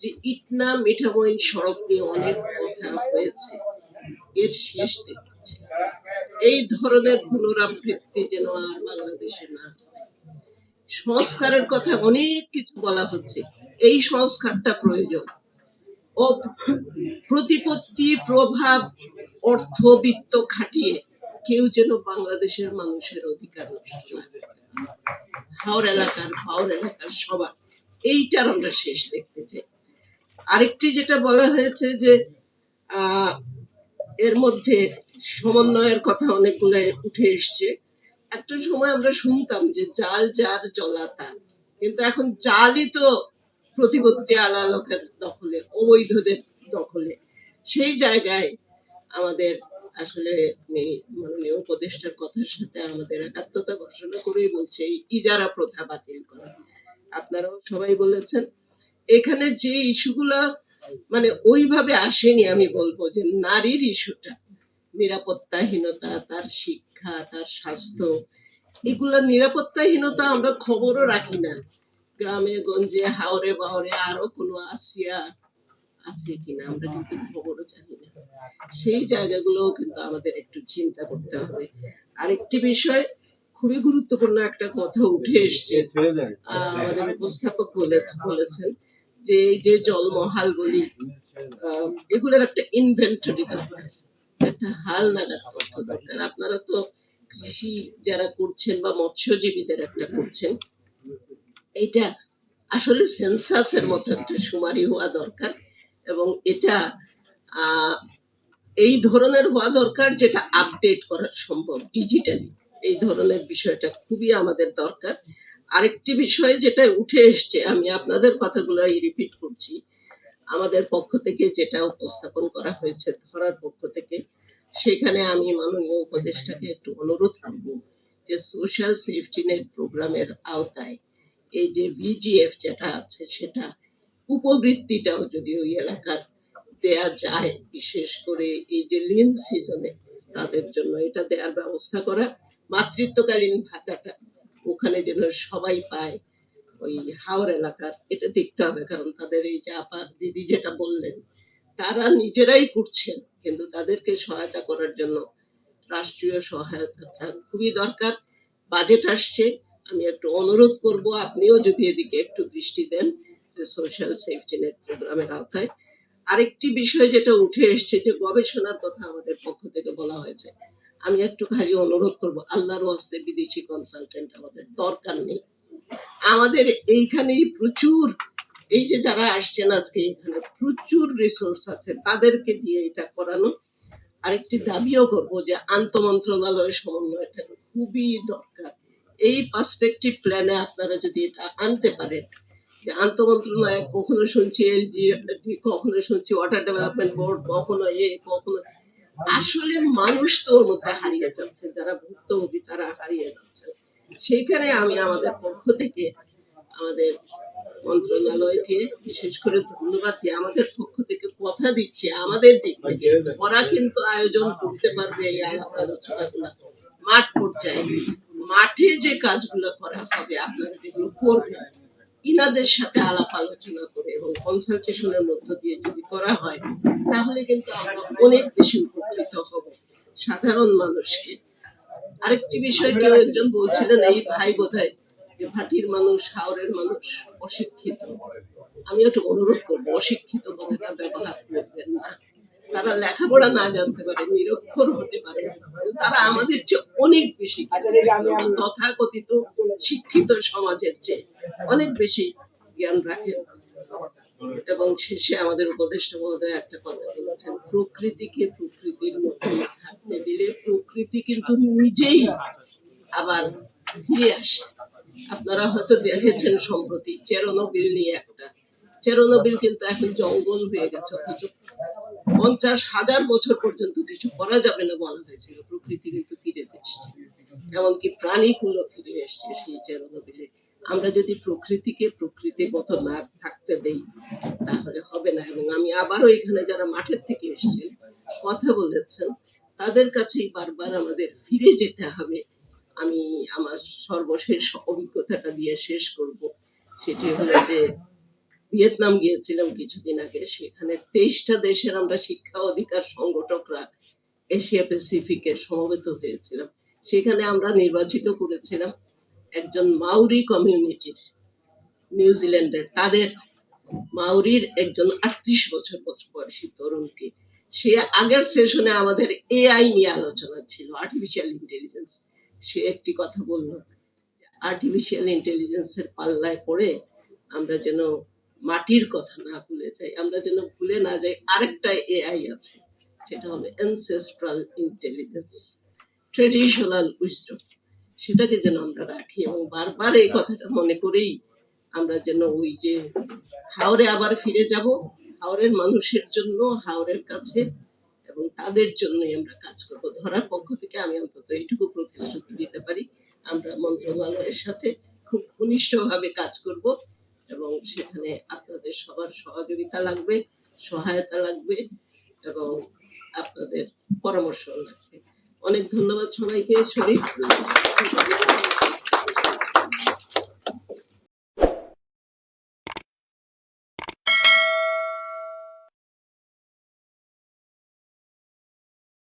যে ইটনা মিঠামইন সড়ক নিয়ে অনেক কথা হয়েছে। এর শেষ দেখতেছি এই ধরনের পুনরাবৃত্তি যেন আর বাংলাদেশে না সংস্কারের কথা অনেক কিছু বলা হচ্ছে। এই সংস্কারটা প্রয়োজন। ও প্রতিপত্তি, প্রভাব অর্থ বিত্ত খাটিয়ে কেউ যেন বাংলাদেশের মানুষের অধিকার নষ্ট। হাওর এলাকার হাওর এলাকার সবার। এইটার আমরা শেষ দেখতে চাই। আরেকটি যেটা বলা হয়েছে যে এর মধ্যে সমন্বয়ের কথা অনেকগুলো উঠে এসছে। একটা সময় আমরা শুনতাম যে জাল যার জলা তার। কিন্তু এখন জালই তো প্রতিপত্তি আলা লোকের দখলে, অবৈধদের দখলে। সেই জায়গায় আমাদের আসলে আমি মাননীয় উপদেষ্টার কথার সাথে আমাদের একাত্মতা ঘোষণা করেই বলছে, এই ইজারা প্রথা বাতিল করা। আপনারাও সবাই বলেছেন এখানে যে ইস্যুগুলো মানে ওইভাবে আসেনি আমি বলব যে নারীর ইস্যুটা নিরাপত্তাহীনতা তার শিক্ষা তার স্বাস্থ্য এগুলা নিরাপত্তাহীনতা আমরা খবরও রাখি না। গ্রামে গঞ্জে হাওরে বাওরে আরও কোনো আসিয়া আছে কিনা আমরা কিন্তু খবরও জানি না। সেই জায়গাগুলোও কিন্তু আমাদের একটু চিন্তা করতে হবে। আরেকটি বিষয় খুবই গুরুত্বপূর্ণ একটা কথা উঠে এসছে। আমাদের উপস্থাপক বলে- বলেছেন। যে যে জলমহাল এগুলোর একটা ইনভেন্টরি একটা হাল তথ্য দরকার। আপনারা তো কৃষি যারা করছেন বা মৎস্যজীবীদের একটা করছেন, এটা আসলে সেন্সাসের মতো একটা সুমারি হওয়া দরকার এবং এটা এই ধরনের হওয়া দরকার যেটা আপডেট করা সম্ভব ডিজিটালি এই ধরনের বিষয়টা খুবই আমাদের দরকার। আরেকটি বিষয় যেটা উঠে এসছে, আমি আপনাদের কথাগুলো রিপিট করছি। আমাদের পক্ষ থেকে যেটা উপস্থাপন করা হয়েছে, ধরার পক্ষ থেকে, সেখানে আমি মাননীয় উপদেষ্টাকে একটু অনুরোধ করব যে সোশ্যাল সেফটি নেট প্রোগ্রামের আওতায় এই যে ভিজিএফ যেটা আছে, সেটা উপবৃত্তিটাও যদি ওই এলাকার দেয়া যায়, বিশেষ করে এই যে লিন সিজনে তাদের জন্য এটা দেওয়ার ব্যবস্থা করা। মাতৃত্বকালীন ভাতাটা ওখানে যেন সবাই পায়, ওই হাওর এলাকার, এটা দেখতে হবে। কারণ তাদের এই যে আপা দিদি যেটা বললেন, তারা নিজেরাই করছেন, কিন্তু তাদেরকে সহায়তা করার জন্য রাষ্ট্রীয় সহায়তাটা খুবই দরকার। বাজেট আসছে, আমি একটু অনুরোধ করব, আপনিও যদি এদিকে একটু দৃষ্টি দেন, যে সোশ্যাল সেফটি নেট প্রোগ্রামের আওতায়। আরেকটি বিষয় যেটা উঠে এসছে, যে গবেষণার কথা আমাদের পক্ষ থেকে বলা হয়েছে আমি একটু খালি অনুরোধ করব, আল্লাহর ওয়াস্তে বিদেশি কনসালটেন্ট আমাদের দরকার নেই। আমাদের এইখানেই প্রচুর, এই যে যারা আসছেন আজকে এখানে, প্রচুর রিসোর্স আছে তাদেরকে দিয়ে এটা করানো। আরেকটি দাবিও করব যে আন্তমন্ত্রণালয় সমন্বয়টা খুবই দরকার। এই পার্সপেক্টিভ প্ল্যানে আপনারা যদি এটা আনতে পারেন, যে আন্তমন্ত্রণালয় কখনো শুনছি এলজি কখনো শুনছি ওয়াটার ডেভেলপমেন্ট বোর্ড কখনো এ, কখনো আসলে মানুষ তো মধ্যে হারিয়ে যাচ্ছে, যারা ভুক্তভোগী তারা হারিয়ে যাচ্ছে। সেইখানে আমি আমাদের পক্ষ থেকে আমাদের মন্ত্রণালয়কে বিশেষ করে ধন্যবাদ দিয়ে আমাদের পক্ষ থেকে কথা দিচ্ছে। আমাদের দিক থেকে ওরা কিন্তু আয়োজন করতে পারবে এই আলোচনাগুলো। মাঠ পর্যায়ে মাঠে যে কাজগুলো করা হবে আপনারা যেগুলো করবেন ইনাদের সাথে আলাপ আলোচনা করে এবং কনসালটেশনের মধ্য দিয়ে যদি করা হয়, তাহলে কিন্তু আমরা অনেক বেশি উপকৃত হব সাধারণ মানুষকে। আরেকটি বিষয় কেউ একজন বলছিলেন, এই ভাই বোধহয় যে ভাটির মানুষ হাওড়ের মানুষ, অশিক্ষিত। আমি একটু অনুরোধ করব, অশিক্ষিত কথাটা ব্যবহার করবেন না। তারা লেখাপড়া না জানতে পারে, নিরক্ষর হতে পারে। তারা আমাদের চেয়ে অনেক বেশি তথাকথিত শিক্ষিত সমাজের চেয়ে অনেক বেশি জ্ঞান রাখেন এবং শেষে আমাদের উপদেষ্টা মহোদয় একটা কথা বলেছেন, প্রকৃতিকে প্রকৃতির মধ্যে থাকতে দিলে প্রকৃতি কিন্তু নিজেই আবার ফিরে আসে। আপনারা হয়তো দেখেছেন সম্প্রতি চেরোনোবিল নিয়ে একটা। চেরোনোবিল কিন্তু এখন জঙ্গল হয়ে গেছে, অথচ পঞ্চাশ হাজার বছর পর্যন্ত কিছু করা যাবে না বলা হয়েছিল। প্রকৃতি কিন্তু ফিরে এসছে। এমনকি প্রাণীগুলো ফিরে এসছে সেই চেরোনোবিলে। আমরা যদি প্রকৃতিকে প্রকৃতির মতো না থাকতে দেই, তাহলে হবে না। এবং আমি আবারও এখানে যারা মাঠের থেকে এসেছেন, কথা বলেছেন, তাদের কাছেই বারবার আমাদের ফিরে যেতে হবে। আমি আমার সর্বশেষ অভিজ্ঞতাটা দিয়ে শেষ করব। সেটি হলো যে ভিয়েতনাম গিয়েছিলাম কিছুদিন আগে, সেখানে তেইশটা দেশের আমরা শিক্ষা অধিকার সংগঠকরা এশিয়া প্যাসিফিকে সমবেত হয়েছিলাম। সেখানে আমরা নির্বাচিত করেছিলাম একজন মাউরি কমিউনিটির নিউজিল্যান্ডের তাদের মাউরির একজন আটত্রিশ বছর বয়সী তরুণকে। সে আগের সেশনে আমাদের এআই নিয়ে আলোচনা ছিল আর্টিফিশিয়াল ইন্টেলিজেন্স সে একটি কথা বলল আর্টিফিশিয়াল ইন্টেলিজেন্সের পাল্লায় পড়ে আমরা যেন মাটির কথা না ভুলে যাই, আমরা যেন ভুলে না যাই, আরেকটা এআই আছে, সেটা হলো অ্যানসেস্ট্রাল ইন্টেলিজেন্স ট্রেডিশনাল উইজডম সেটাকে যেন আমরা রাখি এবং বারবার এই কথাটা মনে করেই আমরা যেন ওই যে হাওরে আবার ফিরে যাব, হাওরের মানুষের জন্য, হাওরের কাছে এবং তাদের জন্যই আমরা কাজ করব। ধরার পক্ষ থেকে আমি অন্তত এইটুকু প্রতিশ্রুতি দিতে পারি, আমরা মন্ত্রণালয়ের সাথে খুব ঘনিষ্ঠভাবে কাজ করব। এবং সেখানে আপনাদের সবার সহযোগিতা লাগবে, সহায়তা লাগবে এবং আপনাদের পরামর্শ লাগবে। অনেক ধন্যবাদ সবাইকে শরীফ